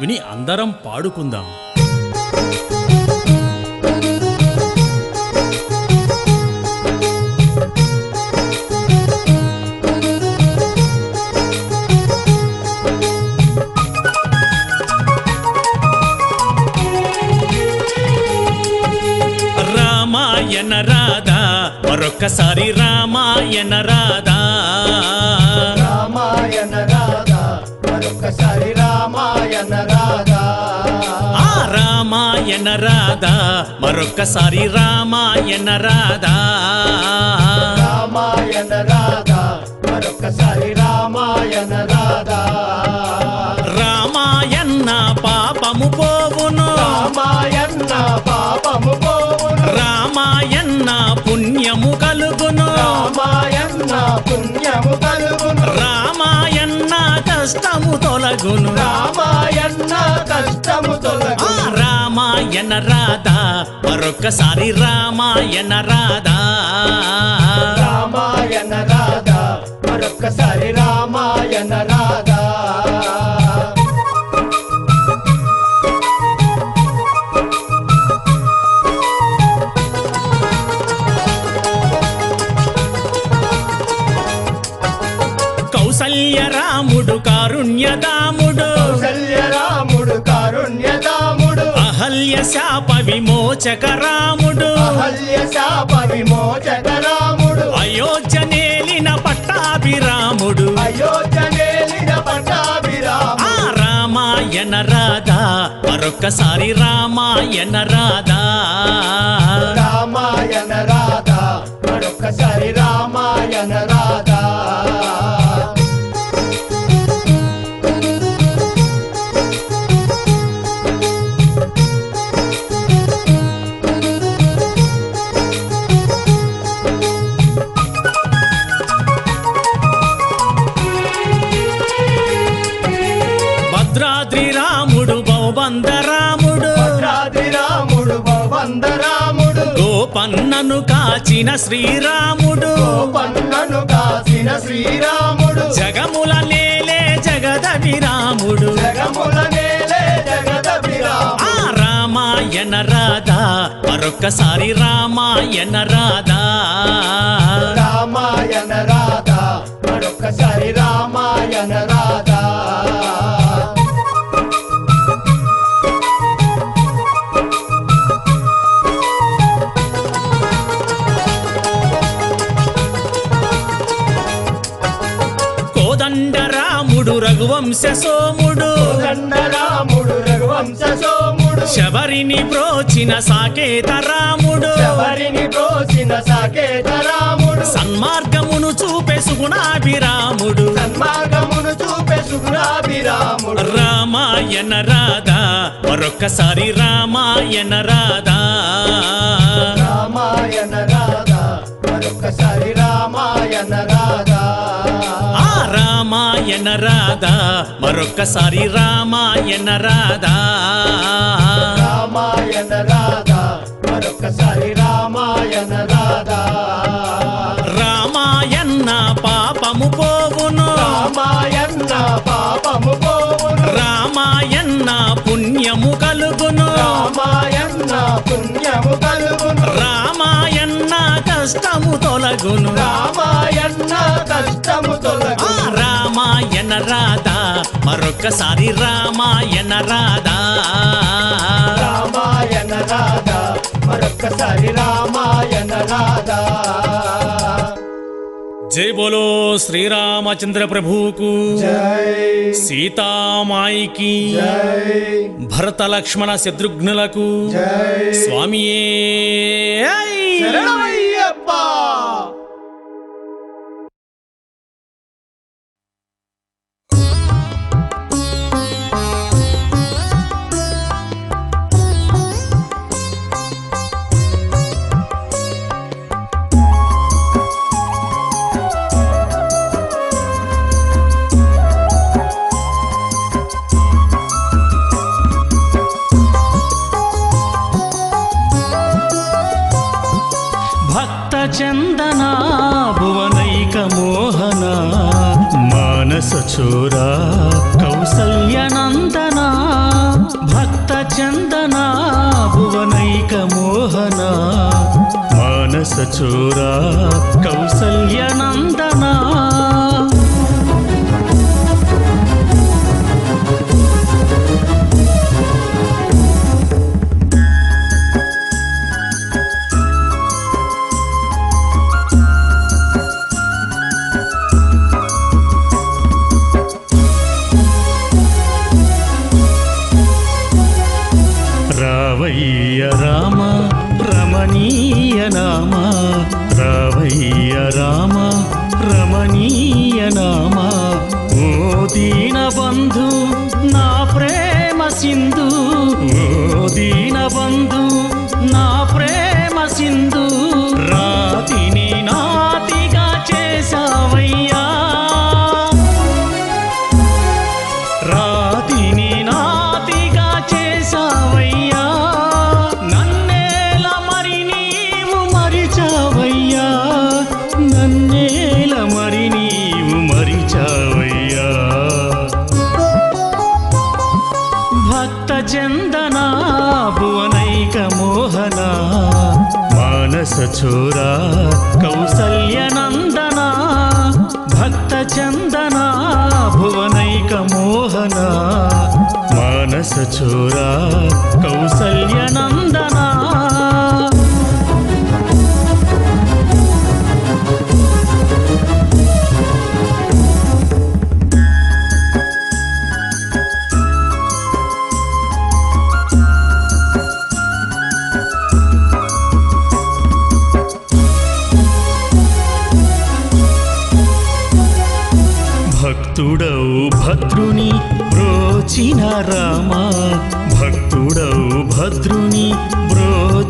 విని అందరం పాడుకుందాం. రామాయణ రాధా మరొక్కసారి రామాయణ రాధా. రామాయణ రాధా. ఆ రామాయణ రాధా. మరొక్కసారి రామాయణ రాధా. రామాయణ రాధా. మరొకసారి రామాయణ రాధా. రామాయణ పాపము పోవును. రామాయణ పాపము పోవును. రామాయణ పుణ్యము కలుగును. రామాయణ పుణ్యము కష్టము తొలగును. రామాయణ కష్టము తొలగు రామాయణ రాధా. మరొక్కసారి రామాయణ రాధా. శాప విమోచక రాముడు శాప విమోచక రాముడు అయోధ్య నేలిన పట్టాభిరాముడు. అయోధ్య నేలిన ఆ పట్టాభిరాముడు రామాయణ రాధా మరొక్కసారి రామాయణ రాధా. రామాయణ రాధా మరొకసారి రామాయణ రాముడు బౌబంద రాముడు భద్రాద్రి రాముడు వంద రాముడు గోపన్నను కాచిన శ్రీరాముడు. పన్నను కాసిన శ్రీరాముడు. జగముల నేలే జగదభిరాముడు. జగముల నేలే జగద ఆ రామాయణ రాధా మరొక్కసారి రామాయణ రఘువంశ సోముడు దండ రాముడు రఘువంశ సోముడు శబరిని ప్రోచిన సాకేత రాముడు ఎవరిని బ్రోచిన సాకేత రాముడు సన్మార్గమును చూపే సుగుణాభిరాముడు. సన్మార్గమును చూపే సుగుణాభిరాముడు. రామాయణ రాధా మరొక్కసారి రామాయణ రాధా. రామాయణ రాధా మరొకసారి రామాయణ రాధా. రామాయణ రాధా. మరొక్కసారి రామాయణ రాధా. రామాయణ రాధా. మరొకసారి రామాయణ రాధా. రామాయణ పాపము పోవును. రామాయణ పాపము పోవును. రామాయణ పుణ్యము కలుగును. రామాయణ పుణ్యము కలుగును. రామాయణ కష్టము తొలగును. రామాయణ కష్టము తొలగు రామాయణ రాధా మరొక్కసారి రామాయణ రాధా. రామాయణ రాధా మరొకసారి రామాయణ రాధా. జై బోలో శ్రీరామచంద్ర ప్రభువుకు. సీతామాయికి. భరత లక్ష్మణ శత్రుఘ్నులకు. స్వామియే. మానస కౌసల్యనందనా భక్త చందనా భువనైక మోహనా. మానస కౌసల్యనందనా. రావయ్య రామ రమణీయ నామ. రావయ్య రామ రమణీయ నామ. ఓ దీన బంధు నా ప్రేమ సింధు. భక్త చందన భువనైక మోహన మానస చోరా కౌసల్య నందన భక్త చందన భువనైక మోహన మానస చోరా కౌసల్యనందనా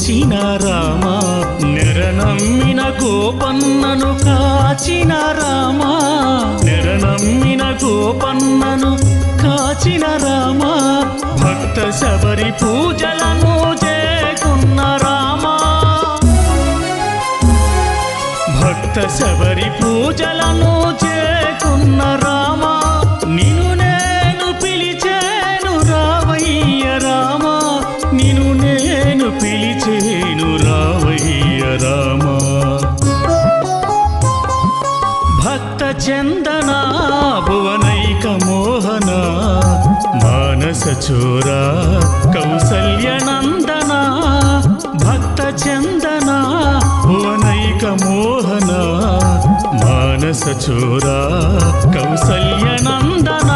చేసిన రామ నెరనమ్మిన గోపన్నను కాచిన రామ నెరనమ్మిన గోపన్నను కాచిన రామ భక్త శబరి పూజలను చేకున్న రామ. భక్త శబరి పూజలను చేకున్న రామా. చందన భువనైక మోహన మానస చోర కౌసల్య నందన భక్త చందన భువనైక మోహన మానస చోర కౌసల్య నందన.